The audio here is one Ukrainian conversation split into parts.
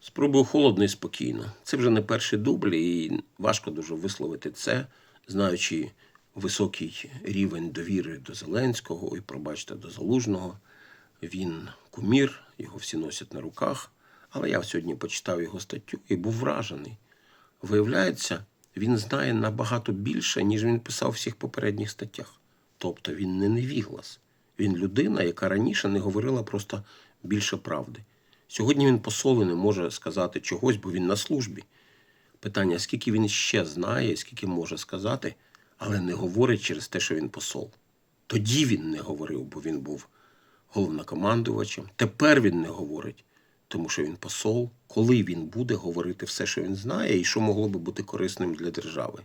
Спробую холодно і спокійно. Це вже не перший дубль, і важко дуже висловити це, знаючи високий рівень довіри до Зеленського і, пробачте, до Залужного. Він кумір, його всі носять на руках. Але я сьогодні почитав його статтю і був вражений. Виявляється, він знає набагато більше, ніж він писав у всіх попередніх статтях. Тобто він не невіглас. Він людина, яка раніше не говорила просто більше правди. Сьогодні він посол і не може сказати чогось, бо він на службі. Питання, скільки він ще знає, скільки може сказати, але не говорить через те, що він посол. Тоді він не говорив, бо він був головнокомандувачем. Тепер він не говорить, тому що він посол. Коли він буде говорити все, що він знає, і що могло би бути корисним для держави.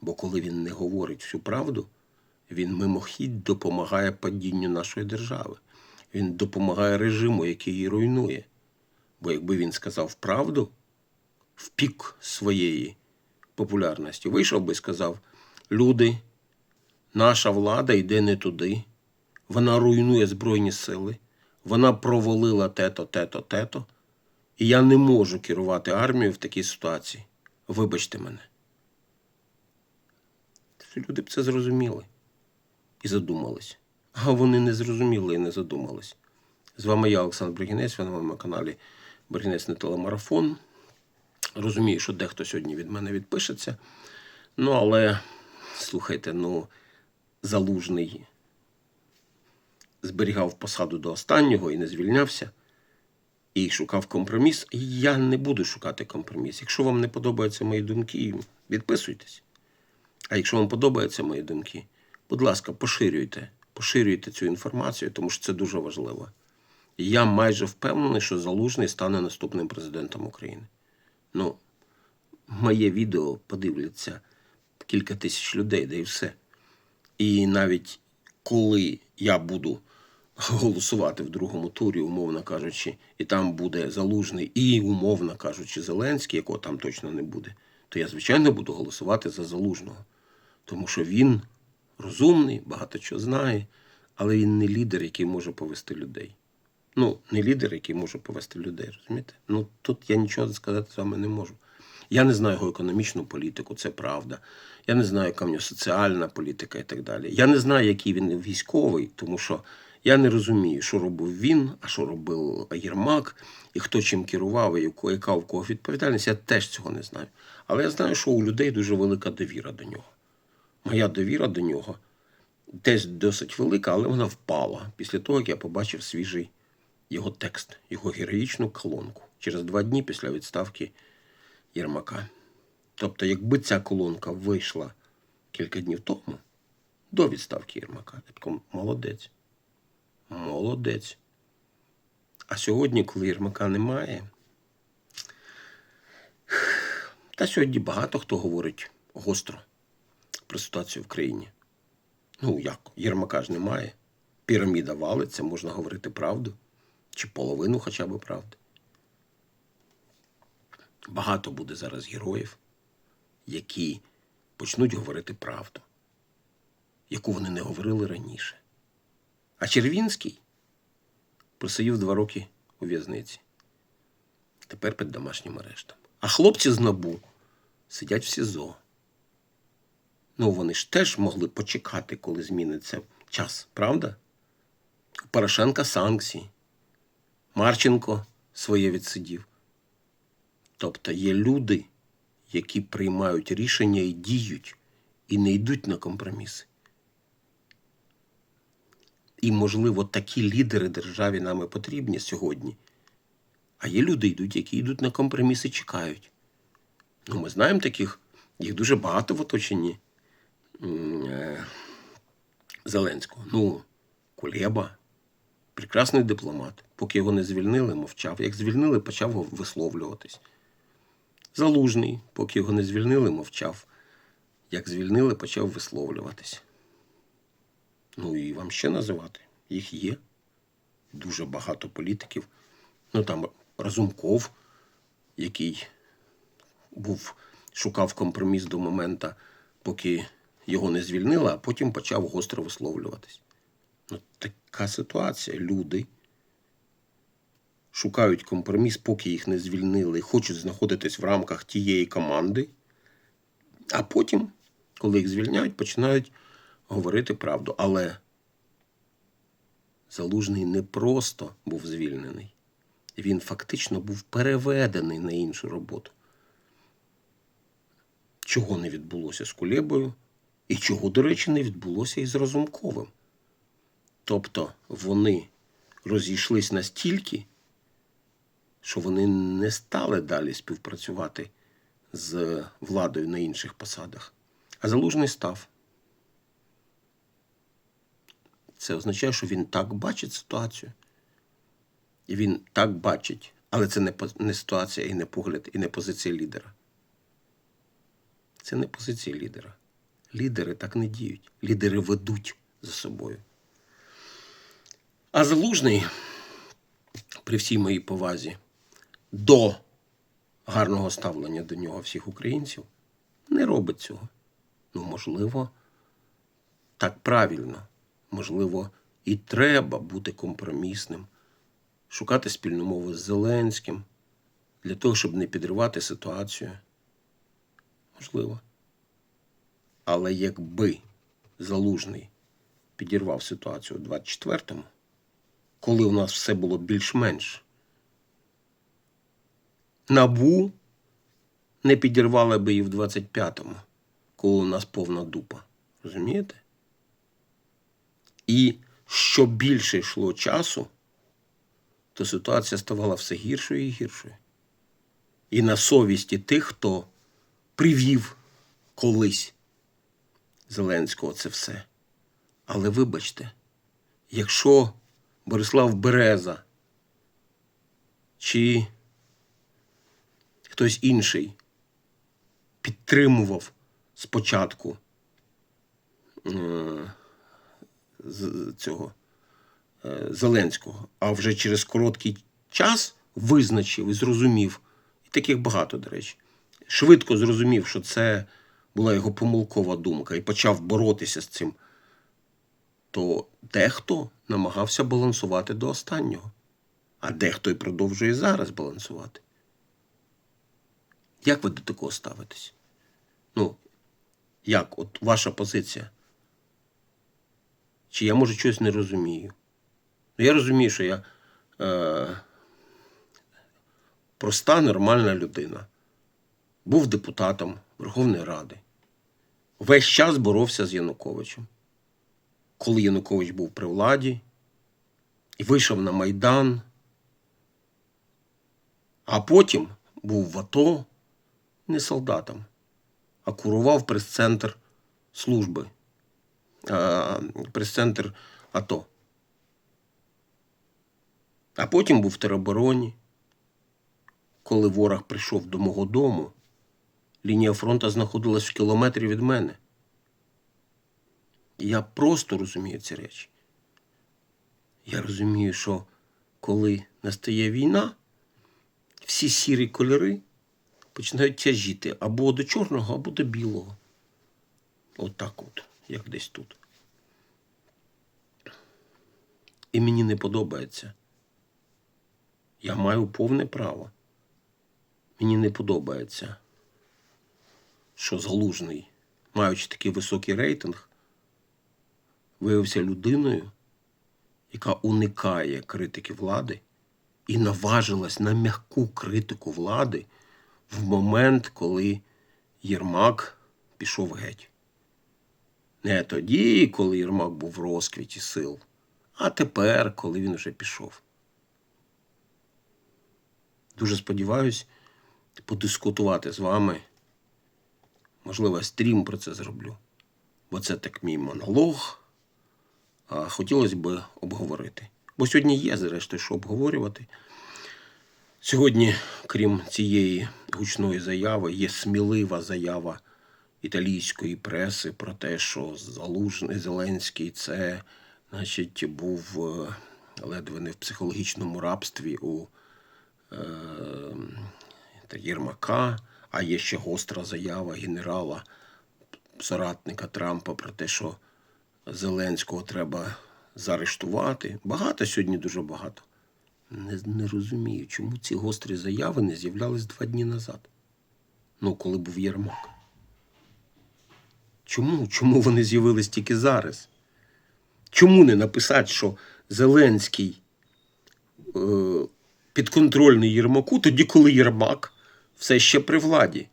Бо коли він не говорить всю правду, він мимохідь допомагає падінню нашої держави. Він допомагає режиму, який її руйнує. Бо якби він сказав правду в пік своєї популярності, вийшов би і сказав: люди, наша влада йде не туди, вона руйнує Збройні сили, вона провалила те-то, те-то, те-то, і я не можу керувати армією в такій ситуації. Вибачте мене. Люди б це зрозуміли і задумались. А вони не зрозуміли і не задумались. З вами я, Олександр Бригінець, ви на моєму каналі Бригінець не телемарафон. Розумію, що дехто сьогодні від мене відпишеться. Ну, але слухайте, ну, залужний зберігав посаду до останнього і не звільнявся, і шукав компроміс. Я не буду шукати компроміс. Якщо вам не подобаються мої думки, відписуйтесь. А якщо вам подобаються мої думки, будь ласка, поширюйте, поширюйте цю інформацію, тому що це дуже важливо. І я майже впевнений, що Залужний стане наступним президентом України. Ну, моє відео подивляться кілька тисяч людей, да і все. І навіть коли я буду голосувати в другому турі, умовно кажучи, і там буде залужний, і, умовно кажучи, Зеленський, якого там точно не буде, то я, звичайно, буду голосувати за залужного. Тому що він розумний, багато чого знає, але він не лідер, який може повести людей. Ну, не лідер, який може повести людей, розумієте? Ну тут я нічого сказати з вами не можу. Я не знаю його економічну політику, це правда. Я не знаю, яка в нього соціальна політика і так далі. Я не знаю, який він військовий, тому що я не розумію, що робив він, а що робив Єрмак, і хто чим керував, і яка в кого відповідальність. Я теж цього не знаю. Але я знаю, що у людей дуже велика довіра до нього. Моя довіра до нього десь досить велика, але вона впала після того, як я побачив свіжий його текст, його героїчну колонку через два дні після відставки Єрмака. Тобто, якби ця колонка вийшла кілька днів тому, до відставки Єрмака, я такий, молодець. Молодець. А сьогодні, коли Єрмака немає, та сьогодні багато хто говорить гостро про ситуацію в країні. Ну як, Єрмака ж немає. Піраміда валиться, можна говорити правду. Чи половину хоча б правди. Багато буде зараз героїв, які почнуть говорити правду, яку вони не говорили раніше. А Червінський просидів два роки у в'язниці. Тепер під домашнім арештом. А хлопці з набу сидять в СІЗО. Ну, вони ж теж могли почекати, коли зміниться час, правда? У Порошенка санкції. Марченко своє відсидів. Тобто є люди, які приймають рішення і діють, і не йдуть на компроміси. І, можливо, такі лідери державі нам і потрібні сьогодні. А є люди, йдуть, які йдуть на компроміси чекають. Ну, ми знаємо таких, їх дуже багато в оточенні Зеленського. Ну, Кулеба, прекрасний дипломат. Поки його не звільнили, мовчав. Як звільнили, почав висловлюватись. Залужний, поки його не звільнили, мовчав. Як звільнили, почав висловлюватись. Ну і вам ще називати. Їх є. Дуже багато політиків. Ну там Разумков, який був, шукав компроміс до моменту, поки його не звільнили, а потім почав гостро висловлюватись. Ну, така ситуація. Люди шукають компроміс, поки їх не звільнили, хочуть знаходитись в рамках тієї команди. А потім, коли їх звільняють, починають говорити правду. Але Залужний не просто був звільнений, він фактично був переведений на іншу роботу. Чого не відбулося з Кулебою, і чого, до речі, не відбулося із Разумковим. Тобто вони розійшлись настільки, що вони не стали далі співпрацювати з владою на інших посадах. А залужний став. Це означає, що він так бачить ситуацію. І він так бачить, але це не, не ситуація і не погляд, і не позиція лідера. Це не позиція лідера. Лідери так не діють. Лідери ведуть за собою. А залужний, при всій моїй повазі, до гарного ставлення до нього всіх українців, не робить цього. Ну, можливо, так правильно. Можливо, і треба бути компромісним, шукати спільну мову з Зеленським для того, щоб не підривати ситуацію. Можливо. Але якби Залужний підірвав ситуацію у 24-му, коли у нас все було більш-менш, набу не підірвали би і в 25-му, коли у нас повна дупа. Розумієте? І що більше йшло часу, то ситуація ставала все гіршою і гіршою. І на совісті тих, хто привів колись Зеленського це все. Але вибачте, якщо Борислав Береза чи хтось інший підтримував спочатку е, цього е, Зеленського, а вже через короткий час визначив і зрозумів, і таких багато, до речі, швидко зрозумів, що це була його помилкова думка, і почав боротися з цим, то дехто намагався балансувати до останнього, а дехто і продовжує зараз балансувати. Як ви до такого ставитесь? Ну, як, от ваша позиція? Чи я, може, щось не розумію? Ну, я розумію, що я е, проста, нормальна людина. Був депутатом Верховної Ради. Весь час боровся з Януковичем. Коли Янукович був при владі і вийшов на Майдан, а потім був в АТО не солдатом, а курував прес-центр служби прес-центр АТО. А потім був в теробороні. Коли ворог прийшов до мого дому, лінія фронту знаходилась в кілометрі від мене. Я просто розумію ці речі. Я розумію, що коли настає війна, всі сірі кольори починають тяжіти або до чорного, або до білого. Отак от, як десь тут. І мені не подобається. Я маю повне право. Мені не подобається, що залужний, маючи такий високий рейтинг, виявився людиною, яка уникає критики влади і наважилась на м'яку критику влади в момент, коли Єрмак пішов геть. Не тоді, коли Єрмак був в розквіті сил, а тепер, коли він вже пішов. Дуже сподіваюсь подискутувати з вами. Можливо, стрім про це зроблю. Бо це так мій монолог. А хотілося б обговорити. Бо сьогодні є, зрештою, що обговорювати. Сьогодні, крім цієї гучної заяви, є смілива заява італійської преси про те, що Залужний Зеленський це, значить, був е, ледве не в психологічному рабстві у е, Єрмака, а є ще гостра заява генерала, соратника Трампа про те, що Зеленського треба заарештувати. Багато сьогодні дуже багато. Не, не розумію, чому ці гострі заяви не з'являлись два дні назад. Ну, коли був Єрмак. Чому? Чому вони з'явились тільки зараз? Чому не написати, що Зеленський е, підконтрольний Єрмаку, тоді, коли Єрмак все ще при владі?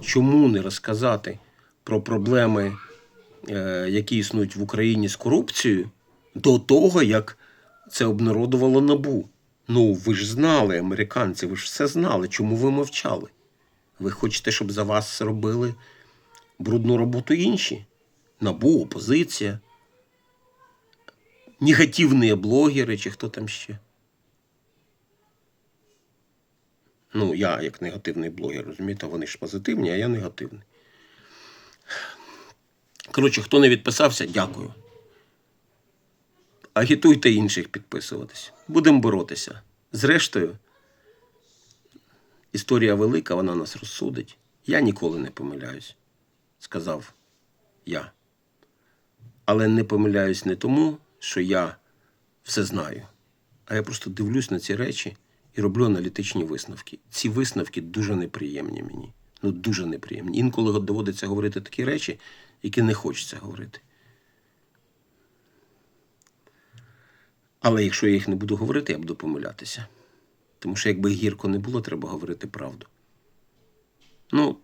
Чому не розказати про проблеми, е, які існують в Україні з корупцією, до того, як це обнародувало набу? Ну, ви ж знали, американці, ви ж все знали. Чому ви мовчали? Ви хочете, щоб за вас робили брудну роботу інші? Набу, опозиція, негативні блогери чи хто там ще? Ну, я як негативний блогер, розумієте, вони ж позитивні, а я негативний. Коротше, хто не відписався, дякую. Агітуйте інших підписуватись. Будемо боротися. Зрештою, історія велика, вона нас розсудить. Я ніколи не помиляюсь, сказав я. Але не помиляюсь не тому, що я все знаю, а я просто дивлюсь на ці речі і роблю аналітичні висновки. Ці висновки дуже неприємні мені. Ну, дуже неприємні. Інколи доводиться говорити такі речі, які не хочеться говорити. Але якщо я їх не буду говорити, я буду помилятися. Тому що якби гірко не було, треба говорити правду. Ну,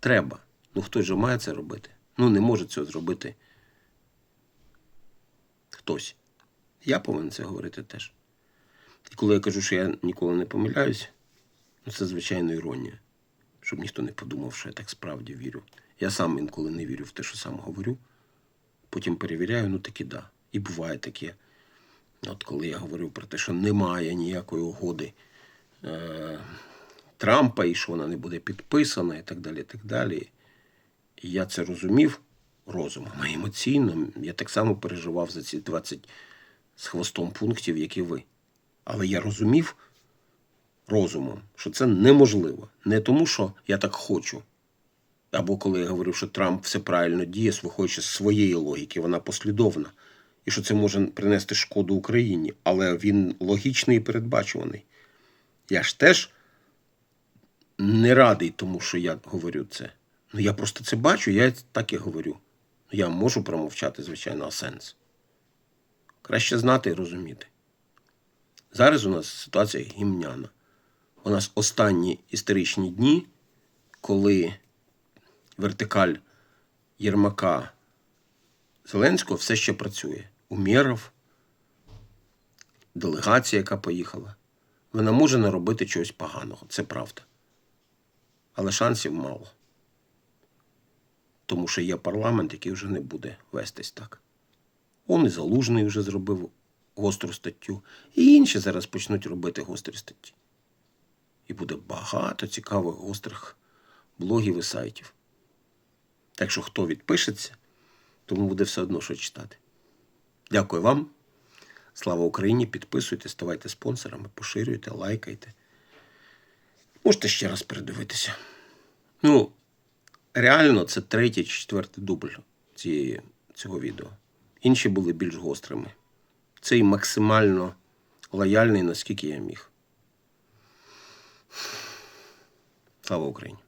треба. Ну хтось же має це робити. Ну, не може цього зробити хтось. Я повинен це говорити теж. І коли я кажу, що я ніколи не помиляюсь, ну це звичайно іронія. Щоб ніхто не подумав, що я так справді вірю. Я сам інколи не вірю в те, що сам говорю. Потім перевіряю, ну таки да. І буває таке. От коли я говорив про те, що немає ніякої угоди е- Трампа і що вона не буде підписана, і так далі. і так далі. І я це розумів розумом, емоційно. Я так само переживав за ці 20 з хвостом пунктів, як і ви. Але я розумів розумом, що це неможливо. Не тому, що я так хочу. Або коли я говорив, що Трамп все правильно діє, виходячи з своєї логіки, вона послідовна. І що це може принести шкоду Україні, але він логічний і передбачуваний. Я ж теж не радий тому, що я говорю це. Ну я просто це бачу, я так і говорю. Ну, Я можу промовчати, звичайно, а сенс. Краще знати і розуміти. Зараз у нас ситуація гімняна. У нас останні історичні дні, коли вертикаль Єрмака Зеленського все ще працює. Умєров, делегація, яка поїхала. Вона може наробити чогось поганого, це правда. Але шансів мало. Тому що є парламент, який вже не буде вестись так. Он і Залужний вже зробив гостру статтю, і інші зараз почнуть робити гострі статті. І буде багато цікавих гострих блогів і сайтів. Так що хто відпишеться, тому буде все одно що читати. Дякую вам. Слава Україні! Підписуйтесь, ставайте спонсорами, поширюйте, лайкайте. Можете ще раз передивитися. Ну, реально, це третій чи четвертий дубль цієї, цього відео. Інші були більш гострими. Цей максимально лояльний, наскільки я міг. Слава Україні!